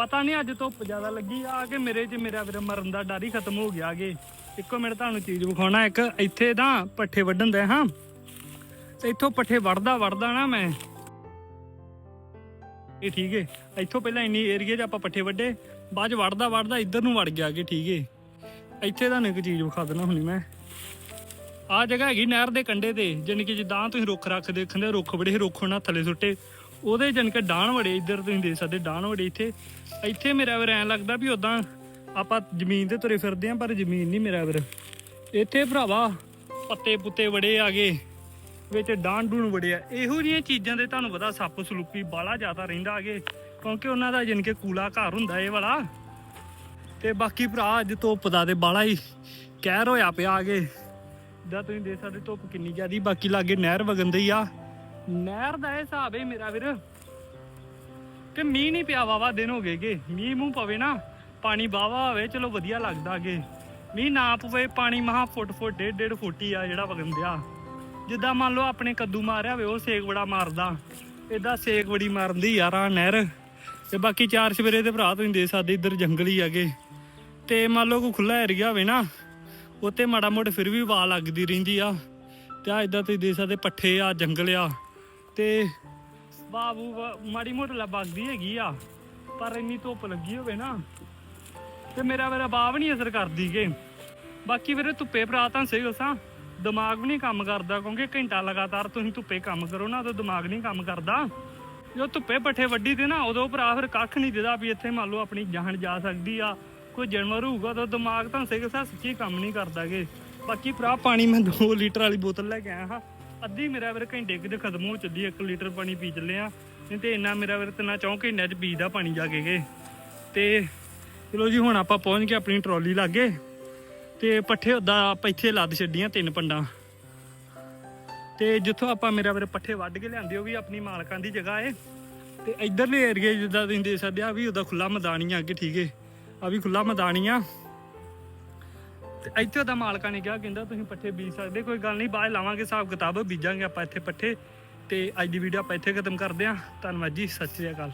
ਪਤਾ ਨਹੀਂ ਅੱਜ ਧੁੱਪ ਜ਼ਿਆਦਾ ਲੱਗੀ ਆ ਕਿ ਮੇਰੇ 'ਚ ਮੇਰਾ ਵੀਰ ਮਰਨ ਦਾ ਡਰ ਹੀ ਖਤਮ ਹੋ ਗਿਆ ਅਗੇ। ਇੱਕੋ ਮਿੰਟ ਤੁਹਾਨੂੰ ਚੀਜ਼ ਵਿਖਾਉਣਾ, ਇੱਕ ਇੱਥੇ ਤਾਂ ਪੱਠੇ ਵੱਢਣ ਦੇ ਹਾਂ। ਤੇ ਇੱਥੋਂ ਪੱਠੇ ਵੜਦਾ ਵੜਦਾ ਨਾ ਮੈਂ। ਇਹ ਠੀਕ ਹੈ ਇੱਥੋਂ ਪਹਿਲਾਂ ਇੰਨੀ ਏਰੀਆ 'ਚ ਆਪਾਂ ਪੱਠੇ ਵੱਢੇ, ਬਾਅਦ 'ਚ ਵੜਦਾ ਵੜਦਾ ਇੱਧਰ ਨੂੰ ਵੜ ਗਿਆ ਕਿ ਠੀਕ ਹੈ ਇੱਥੇ ਤੁਹਾਨੂੰ ਇੱਕ ਚੀਜ਼ ਵਿਖਾ ਦੇਣਾ ਹੁਣੀ ਮੈਂ। ਆ ਜਗ੍ਹਾ ਹੈਗੀ ਨਹਿਰ ਦੇ ਕੰਢੇ ਤੇ, ਜਾਣੀ ਕਿ ਜਿੱਦਾਂ ਤੁਸੀਂ ਰੁੱਖ ਰੱਖ ਦੇਖਣ ਦੇ ਰੁੱਖ ਬੜੇ ਰੁੱਖ ਉਹਨਾਂ ਥੱਲੇ ਸੁੱਟੇ। ਉਹਦੇ ਜਾਣੀ ਕਿ ਡਾਣ ਵੜੇ ਇੱਧਰ ਤੁਸੀਂ ਦੇਖ ਸਕਦੇ ਡਾਣ ਵੜੇ ਇੱਥੇ। ਇੱਥੇ ਮੇਰਾ ਵੀਰ ਐਂ ਲੱਗਦਾ ਵੀ ਉਦਾਂ ਆਪਾਂ ਜ਼ਮੀਨ ਤੇ ਤੁਰੇ ਫਿਰਦੇ ਆਂ, ਪਰ ਜ਼ਮੀਨ ਨਹੀਂ ਮੇਰਾ ਵੀਰ। ਇੱਥੇ ਭਰਾਵਾ ਪੱਤੇ ਪੁੱਤੇ ਵੜੇ ਆ ਗਏ ਵਿੱਚ ਡਾਂਡ ਡੂਣ ਆ। ਇਹੋ ਜਿਹੀਆਂ ਚੀਜ਼ਾਂ ਦੇ ਤੁਹਾਨੂੰ ਪਤਾ ਸੱਪ ਸਲੂਪੀ ਬਾਲਾ ਜ਼ਿਆਦਾ ਰਹਿੰਦਾ ਆਗੇ, ਕਿਉਂਕਿ ਉਹਨਾਂ ਦਾ ਜਾਣੀ ਕਿ ਕੂਲਾ ਘਰ ਹੁੰਦਾ ਇਹ ਵਾਲਾ। ਤੇ ਬਾਕੀ ਭਰਾ, ਅੱਜ ਧੁੱਪ ਦਾ ਤੇ ਬਾਲਾ ਹੀ ਕਹਿਰ ਹੋਇਆ ਪਿਆ ਆਗੇ। ਦਾ ਤੁਸੀਂ ਦੇਖ ਸਕਦੇ ਧੁੱਪ ਕਿੰਨੀ ਜ਼ਿਆਦੀ, ਬਾਕੀ ਲਾਗੇ ਨਹਿਰ ਵਗਣ ਦੀ ਆ। ਨਹਿਰ ਦਾ ਇਹ ਹਿਸਾਬ ਹੈ ਮੇਰਾ ਵੀਰ। ਕਿ ਮੀਂਹ ਨਹੀਂ ਪਿਆ ਵਾਵਾ ਦਿਨ ਹੋ ਗਏ ਗਏਗੇ ਮੀਂਹ ਮੂੰਹ ਪਵੇ ਨਾ, ਪਾਣੀ ਬਾਵਾ ਹੋਵੇ, ਚਲੋ ਵਧੀਆ ਲੱਗਦਾ ਅਗੇ ਮੀਂਹ ਨਾ ਪਵੇ, ਪਾਣੀ ਮਹਾ ਫੁੱਟ ਫੁੱਟ, ਡੇਢ ਡੇਢ ਫੁੱਟ ਹੀ ਆ ਜਿਹੜਾ ਵਗਣ ਦਿਆ। ਜਿੱਦਾਂ ਮੰਨ ਲਓ ਆਪਣੇ ਕੱਦੂ ਮਾਰਿਆ ਹੋਵੇ ਉਹ ਸੇਕ ਬੜਾ ਮਾਰਦਾ। ਇਦਾਂ ਸੇਕ ਬੜੀ ਮਾਰਦੀ ਯਾਰ ਆ ਨਹਿਰ। ਤੇ ਬਾਕੀ ਚਾਰ ਸਵੇਰੇ ਦੇ ਭਰਾ ਤੁਸੀਂ ਦੇ ਸਕਦੇ, ਇੱਧਰ ਜੰਗਲ ਹੀ ਹੈਗੇ। ਤੇ ਮੰਨ ਲਓ ਕੋਈ ਖੁੱਲਾ ਏਰੀਆ ਹੋਵੇ ਨਾ ਉੱਤੇ ਮਾੜਾ ਮੋੜ ਫਿਰ ਵੀ ਵਾ ਲੱਗਦੀ ਰਹਿੰਦੀ ਆ। ਤੇ ਆ ਇਦਾਂ ਤੁਸੀਂ ਦੇ ਸਕਦੇ, ਪੱਠੇ ਆ, ਜੰਗਲ ਆ। ਤੇ ਬਾਬੂ ਮਾੜੀ ਮੋਟੀ ਲੱਗਦੀ ਹੈਗੀ ਆ, ਪਰ ਇੰਨੀ ਧੁੱਪ ਲੱਗੀ ਹੋਵੇ ਨਾ, ਤੇ ਮੇਰਾ ਮੇਰਾ ਵੀ ਨਹੀਂ ਅਸਰ ਕਰਦੀ ਗੇ। ਬਾਕੀ ਵੀਰੇ ਧੁੱਪੇ ਭਰਾ ਤਾਂ ਸਹੀ ਦੱਸਾਂ ਦਿਮਾਗ ਵੀ ਨਹੀਂ ਕੰਮ ਕਰਦਾ, ਕਿਉਂਕਿ ਘੰਟਾ ਲਗਾਤਾਰ ਤੁਸੀਂ ਧੁੱਪੇ ਕੰਮ ਕਰੋ ਨਾ, ਤਾਂ ਦਿਮਾਗ ਨਹੀਂ ਕੰਮ ਕਰਦਾ। ਜੋ ਧੁੱਪੇ ਪੱਠੇ ਵੱਢੀ ਤੇ ਨਾ, ਉਦੋਂ ਭਰਾ ਫਿਰ ਕੱਖ ਨਹੀਂ ਦਿਦਾ ਵੀ ਇੱਥੇ ਮੰਨ ਲਓ ਆਪਣੀ ਜਾਨ ਜਾ ਸਕਦੀ ਆ, ਕੋਈ ਜਾਨਵਰ ਹੋਊਗਾ ਤਾਂ ਦਿਮਾਗ ਤਾਂ ਸਹੀ ਦੱਸਾਂ ਸੱਚੀ ਕੰਮ ਨਹੀਂ ਕਰਦਾਗੇ ਬਾਕੀ ਭਰਾ ਪਾਣੀ ਮੈਂ 2 ਲੀਟਰ ਵਾਲੀ ਬੋਤਲ ਲੈ ਕੇ ਆਇਆ ਹਾਂ। ਅੱਧੀ ਮੇਰਾ ਵੀਰ ਘੰਟੇ ਕਿਤੇ ਖਤਮ ਹੋ ਚੱਲੀ 1 ਲੀਟਰ ਪਾਣੀ ਪੀ ਚੱਲੇ ਆ ਨਹੀਂ ਤੇ ਇੰਨਾ ਮੇਰਾ ਵੀਰ ਤਿੰਨਾਂ ਚੌਂ ਘੰਟਿਆਂ ਚ ਪੀਦਾ ਪਾਣੀ ਜਾ ਕੇ ਗਏ ਤੇ ਚਲੋ ਜੀ, ਹੁਣ ਆਪਾਂ ਪਹੁੰਚ ਗਏ ਆਪਣੀ ਟਰਾਲੀ ਲਾਗੇ। ਤੇ ਪੱਠੇ ਉਦਾਂ ਆਪਾਂ ਇੱਥੇ ਲੱਦ ਛੱਡੀਆਂ ਤਿੰਨ ਪੰਡਾਂ। ਤੇ ਜਿੱਥੋਂ ਆਪਾਂ ਮੇਰਾ ਵੀਰ ਪੱਠੇ ਵੱਢ ਕੇ ਲਿਆਂਦੇ, ਉਹ ਵੀ ਆਪਣੀ ਮਾਲਕਾਂ ਦੀ ਜਗ੍ਹਾ ਏ। ਤੇ ਇਧਰਲੇ ਏਰੀਏ ਜਿੱਦਾਂ ਤੁਸੀਂ ਦੇਖ ਸਕਦੇ ਆ ਵੀ ਉਹਦਾ ਖੁੱਲਾ ਮੈਦਾਨ ਹੀ ਆ ਅੱਗੇ, ਠੀਕ ਏ। ਆ ਵੀ ਖੁੱਲਾ ਮੈਦਾਨ ਹੀ ਆ। ਤੇ ਇੱਥੇ ਉਹਦਾ ਮਾਲਕਾਂ ਨੇ ਕਿਹਾ, ਕਹਿੰਦਾ ਤੁਸੀਂ ਪੱਠੇ ਬੀਜ ਸਕਦੇ, ਕੋਈ ਗੱਲ ਨਹੀਂ, ਬਾਅਦ 'ਚ ਲਾਵਾਂਗੇ, ਹਿਸਾਬ ਕਿਤਾਬ ਬੀਜਾਂਗੇ ਆਪਾਂ ਇੱਥੇ ਪੱਠੇ ਤੇ ਅੱਜ ਦੀ ਵੀਡੀਓ ਆਪਾਂ ਇੱਥੇ ਖਤਮ ਕਰਦੇ ਹਾਂ। ਧੰਨਵਾਦ ਜੀ, ਸਤਿ ਸ੍ਰੀ ਅਕਾਲ।